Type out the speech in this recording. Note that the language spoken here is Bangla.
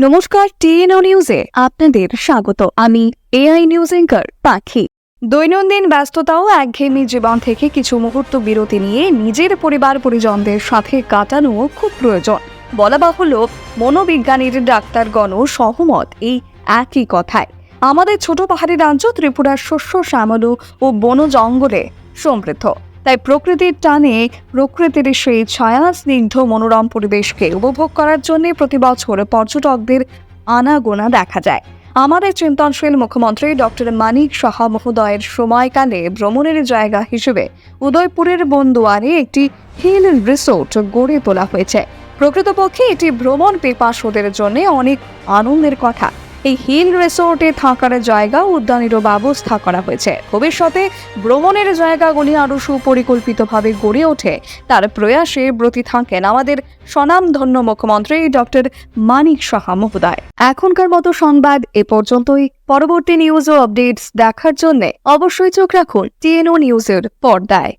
নমস্কার, টিএনও নিউজে আপনাদের স্বাগত। আমি এআই নিউজ এঙ্কার পাখি। দৈনন্দিন ব্যস্ততাও একঘেয়েমি জীবন থেকে কিছু মুহূর্ত বিরতি নিয়ে নিজের পরিবার পরিজনদের সাথে কাটানো খুব প্রয়োজন। বলা বাহুল্য, মনোবিজ্ঞানীর ডাক্তারগণ সহমত এই একই কথায়। আমাদের ছোট পাহাড়ি রাজ্য ত্রিপুরার শস্য, শ্যামল ও বন জঙ্গলে সমৃদ্ধ। তাই প্রকৃতির টানে প্রকৃতির সেই ছায়া স্নিগ্ধ মনোরম পরিবেশকে উপভোগ করার জন্য প্রতি বছর পর্যটকদের আনাগোনা দেখা যায়। আমাদের চিন্তনশীল মুখ্যমন্ত্রী ডক্টর মানিক সাহা মহোদয়ের সময়কালে ভ্রমণের জায়গা হিসেবে উদয়পুরের বন্দুয়ারে একটি হিল রিসোর্ট গড়ে তোলা হয়েছে। প্রকৃতপক্ষে এটি ভ্রমণ পিপাসুদের জন্য অনেক আনন্দের কথা। এই হিল রিসোর্টে থাকার জায়গা উদ্যানেরও ব্যবস্থা করা হয়েছে। ভবিষ্যতে ভ্রমণের জায়গাগুলি আরও সুপরিকল্পিতভাবে গড়ে ওঠে। তার প্রয়াসে ব্রতী থাকেন আমাদের স্বনামধন্য মুখ্যমন্ত্রী ডক্টর মানিক সাহা মহোদয়। এখনকার মতো সংবাদ এ পর্যন্তই। পরবর্তী নিউজ ও আপডেটস দেখার জন্য অবশ্যই চোখ রাখুন টিএনও নিউজের পর্দায়।